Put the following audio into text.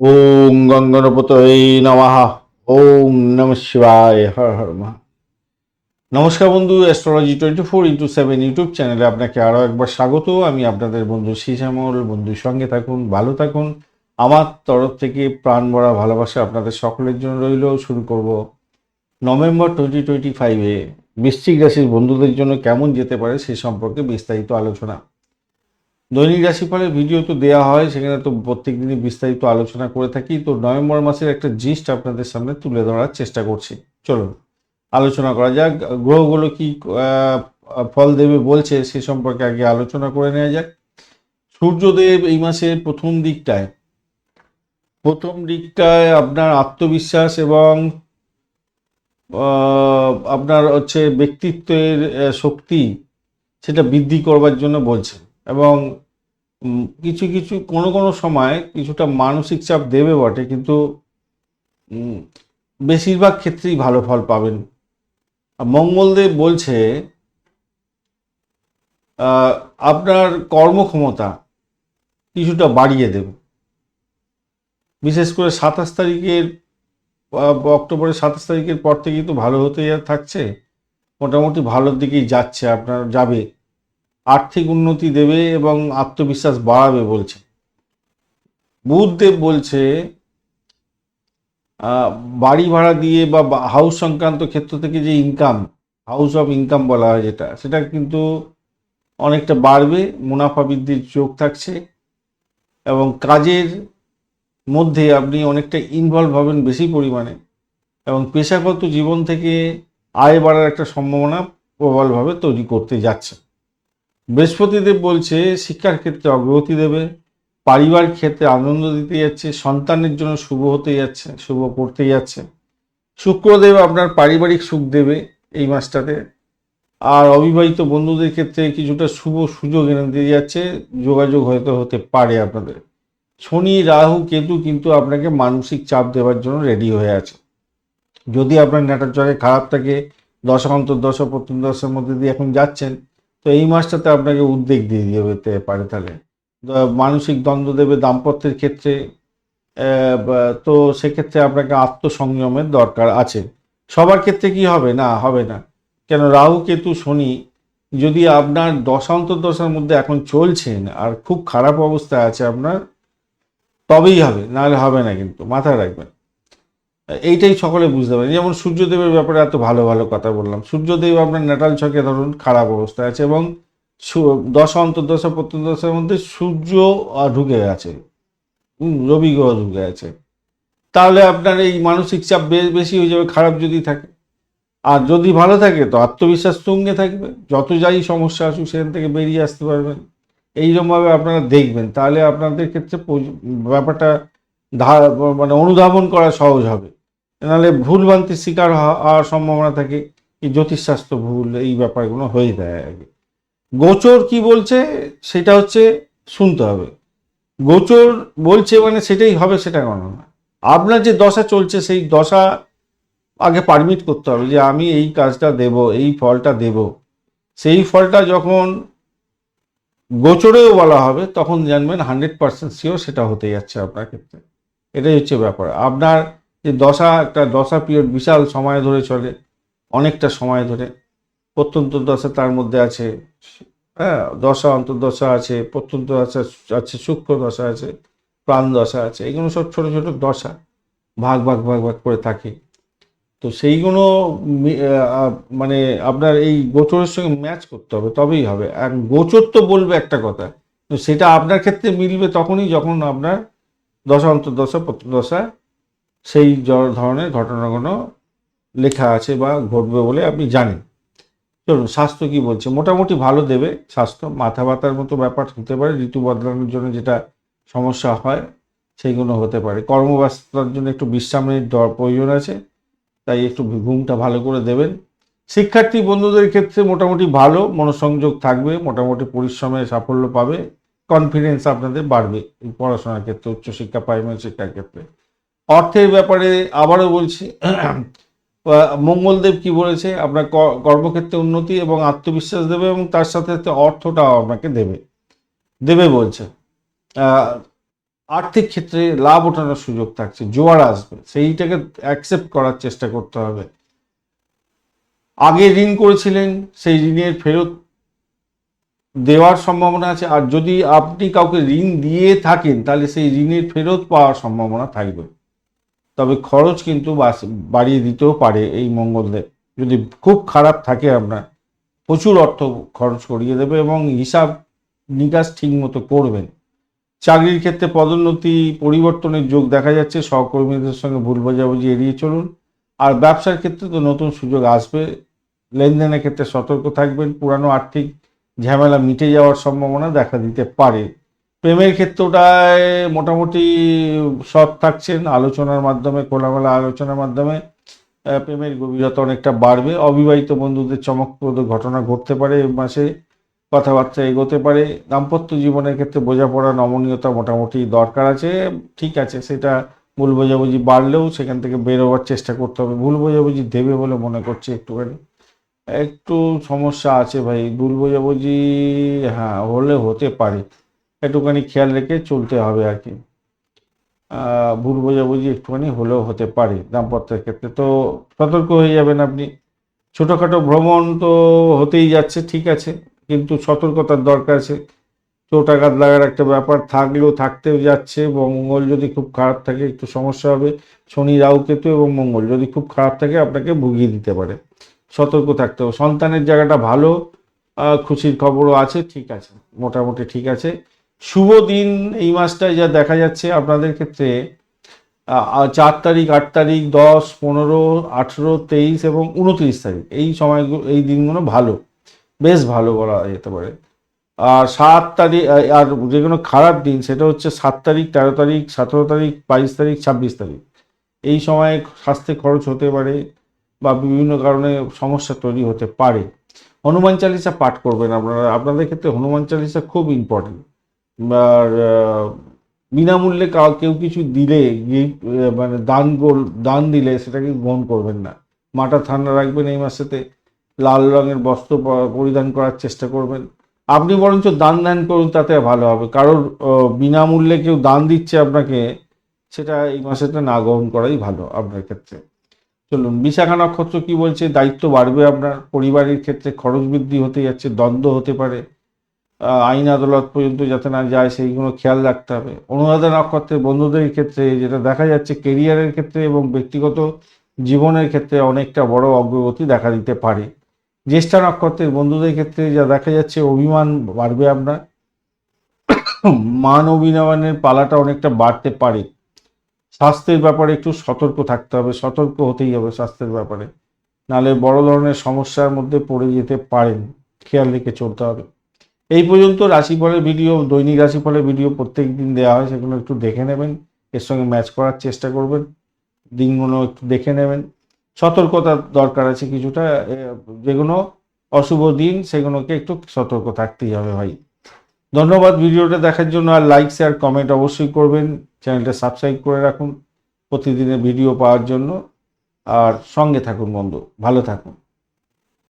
ওম গঙ্গনপতয়ে নমঃ। ওম নম শিবায়, হর হর মহা নমস্কার বন্ধু astrology twenty four into seven YouTube চ্যানেলে আপনাকে আরও একবার স্বাগত। আমি আপনাদের বন্ধু শ্যামল বন্ধুর সঙ্গে থাকুন, ভালো থাকুন। আমার তরফ থেকে প্রাণ ভরা ভালোবাসা আপনাদের সকলের জন্য রইল। শুরু করব নভেম্বর টোয়েন্টি টোয়েন্টি ফাইভে বৃশ্চিক রাশির বন্ধুদের জন্য কেমন যেতে পারে সে সম্পর্কে বিস্তারিত আলোচনা। দৈনিক রাশিফলের ভিডিও তো দেওয়া হয়, সেখানে তো প্রত্যেক দিনই বিস্তারিত আলোচনা করে থাকি। তো নভেম্বর মাসের একটা জিস্ট আপনাদের সামনে তুলে ধরার চেষ্টা করছি। চলুন, আলোচনা করা যাক। গ্রহগুলো কি ফল দেবে বলছে, সে সম্পর্কে আগে আলোচনা করে নেওয়া যাক। সূর্যদেব এই মাসের প্রথম দিকটায়। প্রথম দিকটায় আপনার আত্মবিশ্বাস এবং আপনার হচ্ছে ব্যক্তিত্বের শক্তি, সেটা বৃদ্ধি করবার জন্য বলছেন এবং কিছু কিছু, কোনো কোনো সময় কিছুটা মানসিক চাপ দেবে বটে, কিন্তু বেশিরভাগ ক্ষেত্রেই ভালো ফল পাবেন। মঙ্গলদেব বলছে আপনার কর্মক্ষমতা কিছুটা বাড়িয়ে দেবে। বিশেষ করে সাতাশ তারিখের অক্টোবরের সাতাশ তারিখের পর থেকেই তো ভালো হতে থাকছে। মোটামুটি ভালোর দিকেই যাচ্ছে, আপনার যাবে। আর্থিক উন্নতি দেবে এবং আত্মবিশ্বাস বাড়াবে বলছে। বুধদেব বলছে বাড়ি ভাড়া দিয়ে বা হাউস সংক্রান্ত ক্ষেত্র থেকে যে ইনকাম হাউস অফ ইনকাম বলা হয় যেটা, সেটা কিন্তু অনেকটা বাড়বে, মুনাফা বৃদ্ধির যোগ থাকছে এবং কাজের মধ্যে আপনি অনেকটা ইনভলভ হবেন বেশি পরিমাণে এবং পেশাগত জীবন থেকে আয় বাড়ার একটা সম্ভাবনা প্রবলভাবে তৈরি করতে যাচ্ছে। বৃহস্পতিদেব বলছে, শিক্ষার ক্ষেত্রে অগ্রগতি দেবে পারিবারিক ক্ষেত্রে আনন্দ দিতে যাচ্ছে, সন্তানের জন্য শুভ হতে যাচ্ছে, শুভ করতে যাচ্ছে। শুক্রদেব আপনার পারিবারিক সুখ দেবে এই মাসটাতে। আর অবিবাহিত বন্ধুদের ক্ষেত্রে কিছুটা শুভ সুযোগ এনে দিয়ে যাচ্ছে, যোগাযোগ হয়তো হতে পারে আপনাদের। শনি, রাহু, কেতু কিন্তু আপনাকে মানসিক চাপ দেওয়ার জন্য রেডি হয়ে আছে। যদি আপনার নেটার চকে খারাপ থাকে, দশা অন্তর্দশা প্রথম দশের মধ্যে দিয়ে এখন যাচ্ছেন তো এই মাসটাতে আপনাকে উদ্বেগ দিয়ে দিতে পারে তাহলে। মানসিক দ্বন্দ্ব দেবে দাম্পত্যের ক্ষেত্রে তো সেক্ষেত্রে আপনাকে আত্মসংযমের দরকার আছে। সবার ক্ষেত্রে কি হবে? না হবে না। কেন? রাহু, কেতু, শনি যদি আপনার দশান্তর দশার মধ্যে এখন চলছেন আর খুব খারাপ অবস্থায় আছে আপনার, তবেই হবে, নাহলে হবে না কিন্তু, মাথায় রাখবেন। এইটাই সকলে বুঝতে পারেন যেমন সূর্যদেবের ব্যাপারে এত ভালো ভালো কথা বললাম। সূর্যদেব আপনার নেটাল ছকে ধরুন খারাপ অবস্থায় আছে এবং দশা, অন্তর্দশা, প্রত্যন্তদশার মধ্যে সূর্য ঢুকে আছে রবি গ্রহ ঢুকে আছে তাহলে আপনার এই মানসিক চাপ বেশি হয়ে যাবে, খারাপ যদি থাকে। আর যদি ভালো থাকে, তো আত্মবিশ্বাস তুঙ্গে থাকবে। যত যাই সমস্যা আসুক, সেখান থেকে বেরিয়ে আসতে পারবেন। এইরকমভাবে আপনারা দেখবেন। তাহলে আপনাদের ক্ষেত্রে ব্যাপারটা মানে অনুধাবন করা সহজ হবে। নাহলে ভুল ভ্রান্তির শিকার হওয়া- হওয়ার সম্ভাবনা থাকে এই জ্যোতিষশাস্ত্র ভুল, এই ব্যাপারগুলো হয়ে যায় আগে। গোচর কি বলছে, সেটা হচ্ছে শুনতে হবে। গোচর বলছে মানে সেটাই হবে, সেটা কেন না আপনার যে দশা চলছে, সেই দশা আগে পারমিট করতে হবে যে আমি এই কাজটা দেব, এই ফলটা দেব। সেই ফলটা যখন গোচরেও বলা হবে, তখন জানবেন হান্ড্রেড পার্সেন্ট শিওর সেটা হতে যাচ্ছে আপনার ক্ষেত্রে। এটাই হচ্ছে ব্যাপার। আপনার যে দশা একটা দশা পিরিয়ড বিশাল সময় ধরে চলে, অনেকটা সময় ধরে। প্রত্যন্ত দশা তার মধ্যে আছে হ্যাঁ দশা, অন্তর্দশা আছে, প্রত্যন্ত দশা আছে, সূক্ষ্ম দশা আছে, প্রাণ দশা আছে এগুলো সব ছোট ছোট দশা, ভাগ ভাগ ভাগ ভাগ করে থাকে। তো সেইগুলো মানে আপনার এই গোচরের সঙ্গে ম্যাচ করতে হবে, তবেই হবে। আর গোচর তো বলবে একটা কথা, তো সেটা আপনার ক্ষেত্রে মিলবে তখনই যখন আপনার দশা, অন্তর্দশা প্রত্যদশা সেই ধরনের ঘটনাগুলো লেখা আছে বা ঘটবে বলে আপনি জানেন। চলুন, স্বাস্থ্য কি বলছে? মোটামুটি ভালো দেবে স্বাস্থ্য। মাথা ব্যথার মতো ব্যাপার হতে পারে, ঋতু বদলানোর জন্য যেটা সমস্যা হয় সেইগুলো হতে পারে। কর্মব্যস্ততার জন্য একটু বিশ্রামের প্রয়োজন আছে, তাই একটু ঘুমটা ভালো করে দেবেন। শিক্ষার্থী বন্ধুদের ক্ষেত্রে মোটামুটি ভালো, মনোসংযোগ থাকবে, মোটামুটি পরিশ্রমে সাফল্য পাবে কনফিডেন্স আপনাদের বাড়বে। পড়াশোনার ক্ষেত্রে, উচ্চশিক্ষা প্রাইমারি শিক্ষার ক্ষেত্রে। অর্থের ব্যাপারে আবারও বলছি মঙ্গলদেব কি বলেছে? আপনার কর্মক্ষেত্রে উন্নতি এবং আত্মবিশ্বাস দেবে এবং তার সাথে সাথে অর্থটাও আপনাকে দেবে। দেবে বলছে। আর্থিক ক্ষেত্রে লাভ ওঠানোর সুযোগ থাকছে, জোয়ার আসবে, সেইটাকে অ্যাকসেপ্ট করার চেষ্টা করতে হবে। আগে ঋণ করেছিলেন, সেই ঋণের ফেরত দেওয়ার সম্ভাবনা আছে, আর যদি আপনি কাউকে ঋণ দিয়ে থাকেন, তাহলে সেই ঋণের ফেরত পাওয়ার সম্ভাবনা থাকবে। তবে খরচ কিন্তু বাস- বাড়িয়ে দিতেও পারে এই মঙ্গলদেব যদি খুব খারাপ থাকে আপনার প্রচুর অর্থ খরচ করিয়ে দেবে এবং হিসাব নিকাশ ঠিক মতো করবেন। চাকরির ক্ষেত্রে পদোন্নতি পরিবর্তনের যোগ দেখা যাচ্ছে, সহকর্মীদের সঙ্গে ভুল বোঝাবুঝি এড়িয়ে চলুন। আর ব্যবসার ক্ষেত্রে তো নতুন সুযোগ আসবে, লেনদেনের ক্ষেত্রে সতর্ক থাকবেন, পুরানো আর্থিক ঝামেলা মিটে যাওয়ার সম্ভাবনা দেখা দিতে পারে। প্রেমের ক্ষেত্রটায় মোটামুটি সৎ থাকছেন, আলোচনার মাধ্যমে, খোলামেলা আলোচনার মাধ্যমে প্রেমের গভীরতা অনেকটা বাড়বে। অবিবাহিত বন্ধুদের চমকপ্রদ ঘটনা ঘটতে পারে এই মাসে কথাবার্তা এগোতে পারে। দাম্পত্য জীবনের ক্ষেত্রে বোঝাপড়া, নমনীয়তা মোটামুটি দরকার আছে। ঠিক আছে, সেটা ভুল বোঝাবুঝি বাড়লেও সেখান থেকে বেরোবার চেষ্টা করতে হবে। ভুল বোঝাবুঝি দেবে বলে মনে করছে একটুখানি। একটু সমস্যা আছে ভাই, ভুল বোঝাবুঝি হ্যাঁ হলে হতে পারে। একটুখানি খেয়াল রেখে চলতে হবে আর কি। ভুল বোঝাবুঝি একটুখানি হলেও হতে পারে। দাম্পত্যের ক্ষেত্রে তো সতর্ক হয়ে যাবেন আপনি। ছোটোখাটো ভ্রমণ তো হতেই যাচ্ছে, ঠিক আছে। কিন্তু সতর্কতার দরকার আছে। চোটাঘাত লাগার একটা ব্যাপার থাকলেও থাকতেও যাচ্ছে এবং মঙ্গল যদি খুব খারাপ থাকে একটু সমস্যা হবে। শনি, রাহু, কেতু এবং মঙ্গল যদি খুব খারাপ থাকে আপনাকে ভুগিয়ে দিতে পারে। সতর্ক থাকতে হবে। সন্তানের জায়গাটা ভালো খুশির খবরও আছে, ঠিক আছে। মোটামুটি ঠিক আছে। শুভ দিন এই মাসটায় যা দেখা যাচ্ছে আপনাদের ক্ষেত্রে চার তারিখ, আট তারিখ, দশ, পনেরো, আঠেরো, তেইশ এবং উনত্রিশ তারিখ, এই সময়গুলো এই দিনগুলো ভালো, বেশ ভালো বলা যেতে পারে। আর সাত তারিখ আর যে কোনো খারাপ দিন, সেটা হচ্ছে সাত তারিখ, তেরো তারিখ, সতেরো তারিখ, বাইশ তারিখ, ছাব্বিশ তারিখ। এই সময়ে স্বাস্থ্যে খরচ হতে পারে বা বিভিন্ন কারণে সমস্যা তৈরি হতে পারে। হনুমান চালিসা পাঠ করবেন আপনারা। আপনাদের ক্ষেত্রে হনুমান চালিসা খুব ইম্পর্টেন্ট বিনামূল্যে কাউ কিছু দিলে মানে দান দান দিলে সেটাকে গ্রহণ করবেন না। মাটা ঠান্ডা রাখবেন এই মাসেতে, লাল রঙের বস্ত্র পরিধান করার চেষ্টা করবেন। আপনি বরঞ্চ দান দান করুন, তাতে ভালো হবে। কারোর বিনামূল্যে কেউ দান দিচ্ছে আপনাকে, সেটা এই মাসেতে না গ্রহণ করাই ভালো আপনার ক্ষেত্রে। চলুন, বিশাখা নক্ষত্র কি বলছে? দায়িত্ব বাড়বে আপনার। পরিবারের ক্ষেত্রে খরচ বৃদ্ধি হতে যাচ্ছে, দ্বন্দ্ব হতে পারে। আইন আদালত পর্যন্ত যাতে না যায়, সেইগুলো খেয়াল রাখতে হবে। অনুরাধা নক্ষত্রের বন্ধুদের ক্ষেত্রে যেটা দেখা যাচ্ছে কেরিয়ারের ক্ষেত্রে এবং ব্যক্তিগত জীবনের ক্ষেত্রে অনেকটা বড় অগ্রগতি দেখা দিতে পারে। জ্যেষ্ঠা নক্ষত্রের বন্ধুদের ক্ষেত্রে যা দেখা যাচ্ছে, অভিমান বাড়বে আপনার মান অভিনয়নের পালাটা অনেকটা বাড়তে পারে। স্বাস্থ্যের ব্যাপারে একটু সতর্ক থাকতে হবে, সতর্ক হতেই হবে স্বাস্থ্যের ব্যাপারে। নাহলে বড় ধরনের সমস্যার মধ্যে পড়ে যেতে পারেন। খেয়াল রেখে চলতে হবে। এই পর্যন্ত রাশিফলের ভিডিও, দৈনিক রাশিফলের ভিডিও প্রত্যেক দিন দেওয়া হয়, সেগুলো একটু দেখে নেবেন। এর সঙ্গে ম্যাচ করার চেষ্টা করবেন। দিনগুলো একটু দেখে নেবেন। সতর্কতার দরকার আছে কিছুটা। যেগুলো অশুভ দিন, সেগুলোকে একটু সতর্ক থাকতেই হবে ভাই। ধন্যবাদ ভিডিওটা দেখার জন্য। আর লাইক শেয়ার কমেন্ট অবশ্যই করবেন। চ্যানেলটা সাবস্ক্রাইব করে রাখুন। প্রতিদিনের ভিডিও পাওয়ার জন্য। আর সঙ্গে থাকুন বন্ধু। ভালো থাকুন।